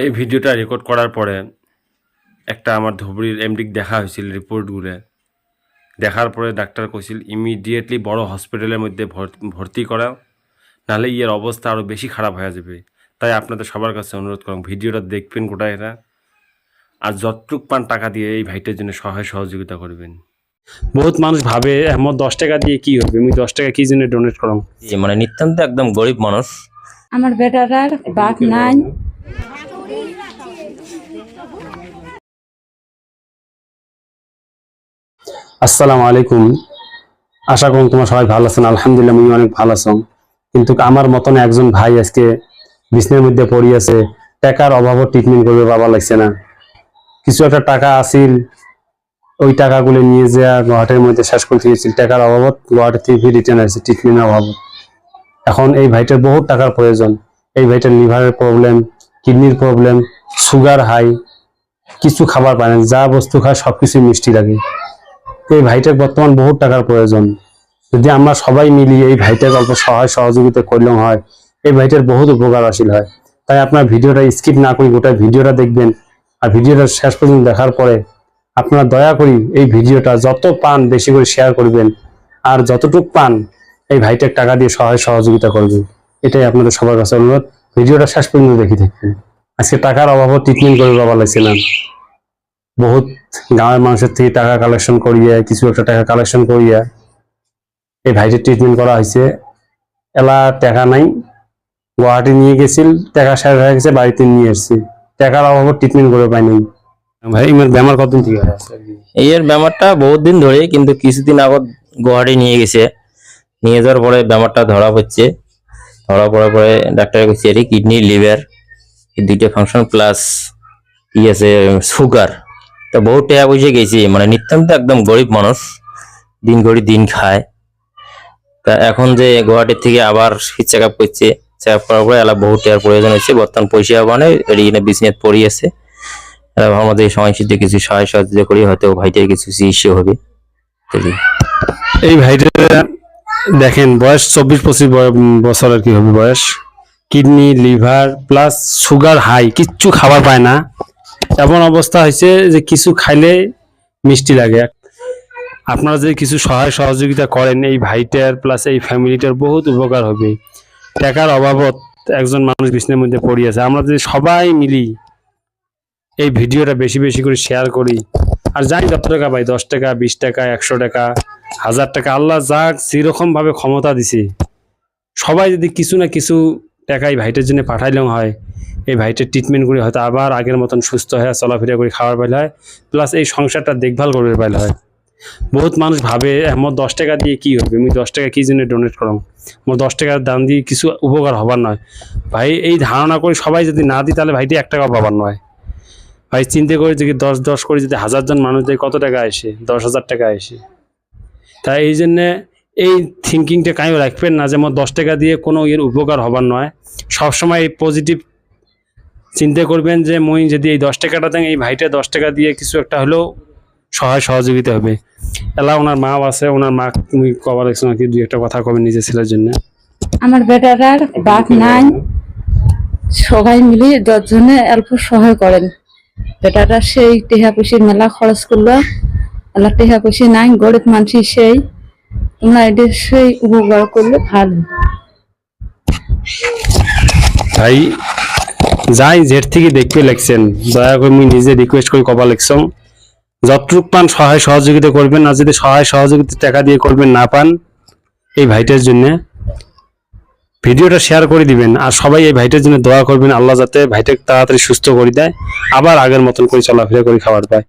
এই ভিডিওটা রেকর্ড করার পরে একটা আমার ধুবড়ির এমডিক দেখা হয়েছিল রিপোর্টগুলো দেখার পরে ডাক্তার কইছিল ইমিডিয়েটলি বড় হসপিটালের মধ্যে ভর- ভর্তি করাও নাহলে ইয়ের অবস্থা আরও বেশি খারাপ হয়ে যাবে। তাই আপনাদের সবার কাছে অনুরোধ করুন ভিডিওটা দেখবেন গোটায় এরা। আর যতটুক পান টাকা দিয়ে এই ভাইটার জন্য সহায় সহযোগিতা করবেন। বহুত মানুষ ভাবে আমার দশ টাকা দিয়ে কি হবে? আমি দশ টাকা কি জন্য ডোনেট করলাম? মানে নিতান্ত একদম গরিব মানুষ। আমার বেটাটার বাপ নাই। আসসালামু আলাইকুম। আশা করুন তোমার সবাই ভালো আছেন। আলহামদুলিল্লাহ আমি অনেক ভালো আছি। কিন্তু আমার মতন একজন ভাই আজকে বিছনের মধ্যে পড়ি আছে। টাকার অভাবও ট্রিটমেন্ট করবে বাবা লাগছে না। কিছু একটা টাকা আসিল ওই টাকাগুলো নিয়ে যা গুয়াহাটির মধ্যে শেষ করতে গেছিল টাকার অভাবত গুয়াহাটি থেকে রিটার্ন আসছে ট্রিটমেন্টের অভাব এখন এই ভাইটার বহুত টাকার প্রয়োজন। এই ভাইটার লিভারের প্রবলেম কিডনির প্রবলেম সুগার হাই কিছু খাবার পায় না, যা বস্তু খায় সব সবকিছু মিষ্টি লাগে। এই ভাইটার বর্তমান বহুত টাকার প্রয়োজন। যদি আমরা সবাই মিলি এই ভাইটার অল্প সহায় সহযোগিতা করলেও হয়, এই ভাইটার বহুত উপকার আসিল হয়। তাই আপনার ভিডিওটা স্কিপ না করি গোটা ভিডিওটা দেখবেন আর ভিডিওটা শেষ পর্যন্ত দেখার পরে আপনারা দয়া করি এই ভিডিওটা যত পান বেশি করে শেয়ার করবেন আর যতটুক পান এই ভাইটার টাকা দিয়ে সহায় সহযোগিতা করবেন। এটাই আপনাদের সবার কাছে অনুরোধ। ভিডিওটা শেষ পর্যন্ত দেখি থাকবেন। আজকে টাকার অভাবও ট্রিটমেন্ট করে বাবা লাগছে না বহুত গাঁয়ের মানুষের থেকে টাকা কালেকশন করিয়ে, কিছু একটা টাকা কালেকশন করিয়া এই ভাইটির ট্রিটমেন্ট করা হয়েছে। এলা টাকা নাই। গুয়াহাটি নিয়ে গেছিল, টাকা শেষ হয়ে গেছে, বাড়িতে নিয়ে এসেছি টাকার অভাবে ট্রিটমেন্ট করে পাইনি ভাই ইমার বেমার কতদিন থেকে এর ব্যামারটা বহুত দিন ধরে কিন্তু কিছুদিন আগত গুয়াহাটি নিয়ে গেছে। নিয়ে যাওয়ার পরে ব্যামারটা ধরা পড়ছে। ধরা পড়ার পরে ডাক্তার কাছে এর কিডনি লিভার এই দুইটা ফাংশন প্লাস ই আছে সুগার তা বহুত টাকা পয়সা গেছে মানে নিতান্ত একদম গরিব মানুষ, দিন ঘড়ি দিন খায়। তা এখন যে গুয়াহাটির থেকে আবার চেক আপ করছে চেক আপ করার পরে এলা বহুত টাকার প্রয়োজন হচ্ছে বর্তমান পয়সা মানে এখানে বিজনেস পড়ি আছে আমাদের সমাজসিদ্ধ কিছু সহায় সহযোগিতা করি, হয়তো ভাইটার কিছু চিকিৎসা হবে? এই ভাইটা দেখেন, বয়স চব্বিশ পঁচিশ বছর আর কি হবে বয়স? Kidney, liver, plus sugar high, কিচ্ছু খাবার পায় না। এমন অবস্থা হয়েছে যে কিছু খাইলে মিষ্টি লাগে। আপনারা যদি কিছু সহায় সহযোগিতা করেন, এই ভাইটার প্লাস এই ফ্যামিলিটার বহুত উপকার হবে। টাকার অভাবত একজন মানুষ বিছনের মধ্যে পড়ে আছে। আমরা যদি সবাই মিলি এই ভিডিওটা বেশি বেশি করে শেয়ার করি, আর জানি যত টাকা পাই দশ টাকা, বিশ টাকা, একশো টাকা, হাজার টাকা, আল্লাহ যাক যেরকম ভাবে ক্ষমতা দিছে, সবাই যদি কিছু না কিছু টাকা এই ভাইটার জন্য পাঠাইলেও হয়। এই ভাইটার ট্রিটমেন্ট হয়তো আবার আগের মতন সুস্থ হয়ে চলাফেরা করে খাওয়ার পাইলে হয়। প্লাস এই সংসারটা দেখভাল করবে পাইলে হয়। বহুত মানুষ ভাবে আমার দশ টাকা দিয়ে কি হবে? আমি দশ টাকা কি জন্য ডোনেট করলাম আমার দশ টাকার দাম দিয়ে কিছু উপকার হবার নয়। ভাই, এই ধারণা করে সবাই যদি না দিই, তাহলে ভাইটি এক টাকা পাবার নয়। ভাই, চিন্তা করে যদি দশ দশ করে যদি হাজার জন মানুষ দেয়, কত টাকা আসে? দশ হাজার টাকা আসে। তাই এই জন্যে এই থিঙ্কিংটা কাইও রাখবেন না যে আমার দশ টাকা দিয়ে কোনো এর উপকার হবার নয়। সবসময় এই পজিটিভ চিন্তা করবেন যে মই যদি এই দশ টাকাটা দেন, এই ভাইটা দশ টাকা দিয়ে কিছু একটা হলেও সহায় সহযোগিতা হবে। এলা ওনার মা আছে, ওনার মা তুমি কবার দেখছ নাকি, দুই একটা কথা কবে নিজের ছেলের জন্য। আমার বেটাটার বাপ নাই। সবাই মিলে দশজনে অল্প সহায় করেন। বেটাটা সেই টেহা পয়সি মেলা খরচ করল। এলা টেহা পয়সি নাই, গরিব মানুষ সেই। ভাই, যাই জের থেকে দেখতে লাগছেন দয়া করে মুই নিজে রিকোয়েস্ট করে কবা লাগছম যতটুক পান সহায় সহযোগিতা করবেন, আর যদি সহায় সহযোগিতা টাকা দিয়ে করবেন না পান, এই ভাইটার জন্য ভিডিওটা শেয়ার করে দিবেন, আর সবাই এই ভাইটার জন্য দোয়া করবেন, আল্লাহ যাতে ভাইটাকে তাড়াতাড়ি সুস্থ করে দেয়, আবার আগের মতন করে চলাফেরা করে খাবার পায়।